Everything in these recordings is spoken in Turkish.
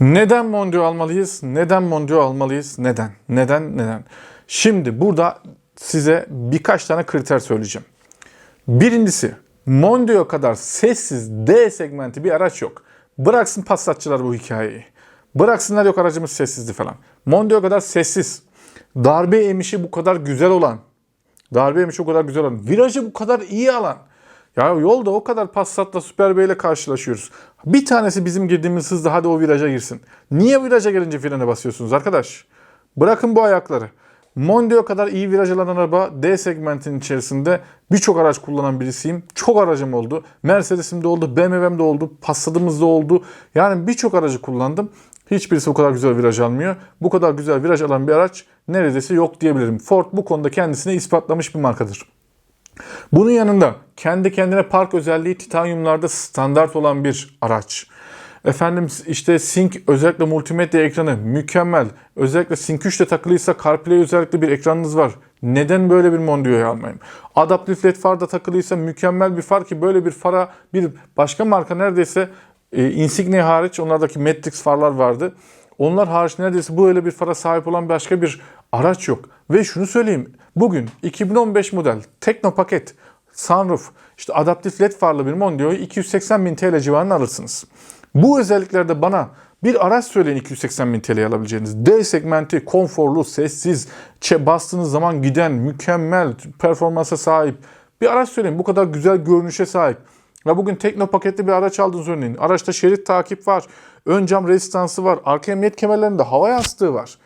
Neden Mondeo almalıyız? Neden Mondeo almalıyız? Neden? Neden? Neden? Şimdi burada size birkaç tane kriter söyleyeceğim. Birincisi Mondeo kadar sessiz D segmenti bir araç yok. Bıraksın Passatçılar bu hikayeyi. Bıraksınlar yok aracımız sessizdi falan. Mondeo kadar sessiz. Darbe emişi bu kadar güzel olan. Darbe emişi o kadar güzel olan. Virajı bu kadar iyi alan. Ya yolda o kadar Passat'la Super ile karşılaşıyoruz. Bir tanesi bizim girdiğimiz hızda hadi o viraja girsin. Niye viraja girince frene basıyorsunuz arkadaş? Bırakın bu ayakları. Mondeo kadar iyi viraj alan araba D segmentin içerisinde birçok araç kullanan birisiyim. Çok aracım oldu. Mercedes'im de oldu, BMW'm de oldu, Passat'ımız da oldu. Yani birçok aracı kullandım. Hiçbirisi bu kadar güzel viraj almıyor. Bu kadar güzel viraj alan bir araç neredeyse yok diyebilirim. Ford bu konuda kendisini ispatlamış bir markadır. Bunun yanında kendi kendine park özelliği titanyumlarda standart olan bir araç. Efendim işte Sync özellikle multimedya ekranı mükemmel. Özellikle Sync 3 ile takılıysa CarPlay özellikle bir ekranınız var. Neden böyle bir Mondeo'yu almayayım? Adaptif LED far da takılıysa mükemmel bir far ki böyle bir fara bir başka marka neredeyse e, Insignia hariç onlardaki Matrix farlar vardı. Onlar hariç neredeyse böyle bir fara sahip olan başka bir araç yok. Ve şunu söyleyeyim. Bugün 2015 model Tekno paket, sunroof, işte adaptif led farlı bir Mondeo'yu 280 bin TL civarında alırsınız. Bu özelliklerde bana bir araç söyleyin 280 bin TL'ye alabileceğiniz. D segmenti, konforlu, sessiz, çe bastığınız zaman giden, mükemmel performansa sahip bir araç söyleyin. Bu kadar güzel görünüşe sahip. Ya bugün tekno paketli bir araç aldınız örneğin. Araçta şerit takip var. Ön cam rezistansı var. Arka emniyet kemerlerinde hava yastığı var.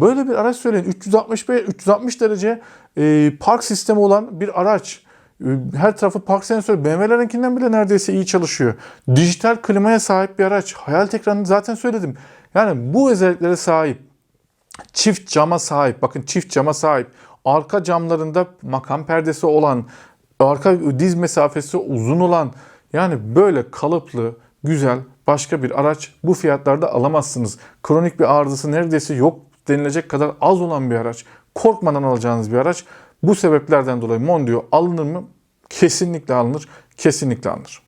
Böyle bir araç söyleyin. 360 be- 360 derece e, park sistemi olan bir araç. E, Her tarafı park sensörü. BMW'lerinkinden bile neredeyse iyi çalışıyor. Dijital klimaya sahip bir araç. Hayal ekranını zaten söyledim. Yani bu özelliklere sahip. Çift cama sahip. Bakın çift cama sahip. Arka camlarında makam perdesi olan, arka diz mesafesi uzun olan yani böyle kalıplı, güzel başka bir araç bu fiyatlarda alamazsınız. Kronik bir arızası neredeyse yok denilecek kadar az olan bir araç. Korkmadan alacağınız bir araç. Bu sebeplerden dolayı Mondeo alınır mı? Kesinlikle alınır. Kesinlikle alınır.